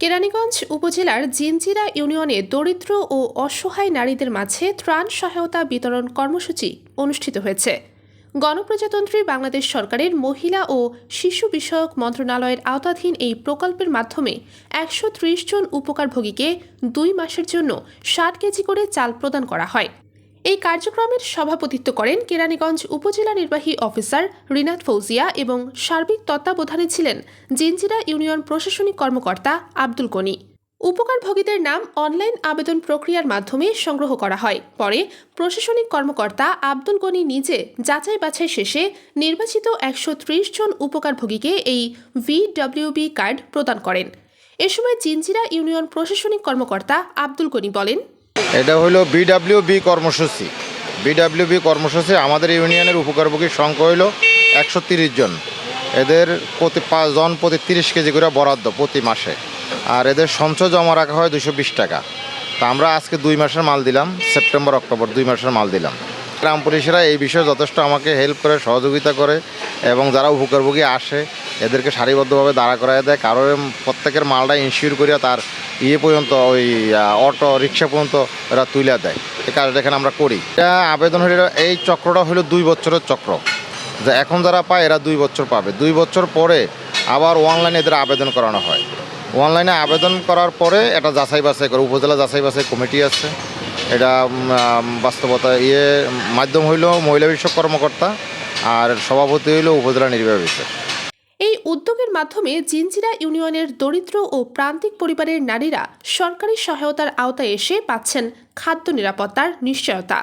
কেরানীগঞ্জ উপজেলার জিনজিরা ইউনিয়নে দরিদ্র ও অসহায় নারীদের মাঝে ত্রাণ সহায়তা বিতরণ কর্মসূচি অনুষ্ঠিত হয়েছে। গণপ্রজাতন্ত্রী বাংলাদেশ সরকারের মহিলা ও শিশু বিষয়ক মন্ত্রণালয়ের আওতাধীন এই প্রকল্পের মাধ্যমে একশো ত্রিশ জন উপকারভোগীকে দুই মাসের জন্য ষাট কেজি করে চাল প্রদান করা হয়। এই কার্যক্রমের সভাপতিত্ব করেন কেরানীগঞ্জ উপজেলা নির্বাহী অফিসার রিনাত ফৌজিয়া এবং সার্বিক তত্ত্বাবধানে ছিলেন জিনজিরা ইউনিয়ন প্রশাসনিক কর্মকর্তা আব্দুল গনি। উপকারভোগীদের নাম অনলাইন আবেদন প্রক্রিয়ার মাধ্যমে সংগ্রহ করা হয়। পরে প্রশাসনিক কর্মকর্তা আব্দুল গনি নিজে যাচাই বাছাই শেষে নির্বাচিত একশো ত্রিশ জন উপকারভোগীকে এই ভিডব্লিউবি কার্ড প্রদান করেন। এ সময় জিনজিরা ইউনিয়ন প্রশাসনিক কর্মকর্তা আব্দুল গনি বলেন এটা হলো বিডাব্লিউবি কর্মসূচি। বিডাব্লিউবি কর্মসূচি আমাদের ইউনিয়নের উপকারভোগীর সংখ্যা হলো একশো জন। এদের প্রতি পাঁচজন প্রতি তিরিশ কেজি করে বরাদ্দ প্রতি মাসে। আর এদের সঞ্চয় জমা রাখা হয় দুশো টাকা। তা আমরা আজকে দুই মাসের মাল দিলাম, সেপ্টেম্বর, অক্টোবর, দুই মাসের মাল দিলাম। গ্রাম পুলিশেরা এই বিষয়ে যথেষ্ট আমাকে হেল্প করে, সহযোগিতা করে এবং যারা উপকারভোগী আসে, এদেরকে সারিবদ্ধভাবে দাঁড়া করায় দেয়। কারোর প্রত্যেকের মালটা ইনশিওর করিয়া তার ইয়ে পর্যন্ত, ওই অটো রিক্সা পর্যন্ত এরা তুলে দেয়। এই কাজটা এখানে আমরা করি। এটা আবেদন হলো এই চক্রটা হলো দুই বছরের চক্র। যে এখন যারা পায় এরা দুই বছর পাবে। দুই বছর পরে আবার অনলাইনে এদের আবেদন করানো হয়। অনলাইনে আবেদন করার পরে এটা যাচাই বাছাই করে। উপজেলা যাচাই বাছাই কমিটি আছে। এটা বাস্তবতা ইয়ে মাধ্যম হইল মহিলা বিষয়ক কর্মকর্তা আর সভাপতি হইল উপজেলা নির্বাহী এই উদ্যোগের মাধ্যমে জিনজিরা ইউনিয়নের দরিদ্র ও প্রান্তিক পরিবারের নারীরা সরকারি সহায়তার আওতায় এসে পাচ্ছেন খাদ্য নিরাপত্তার নিশ্চয়তা।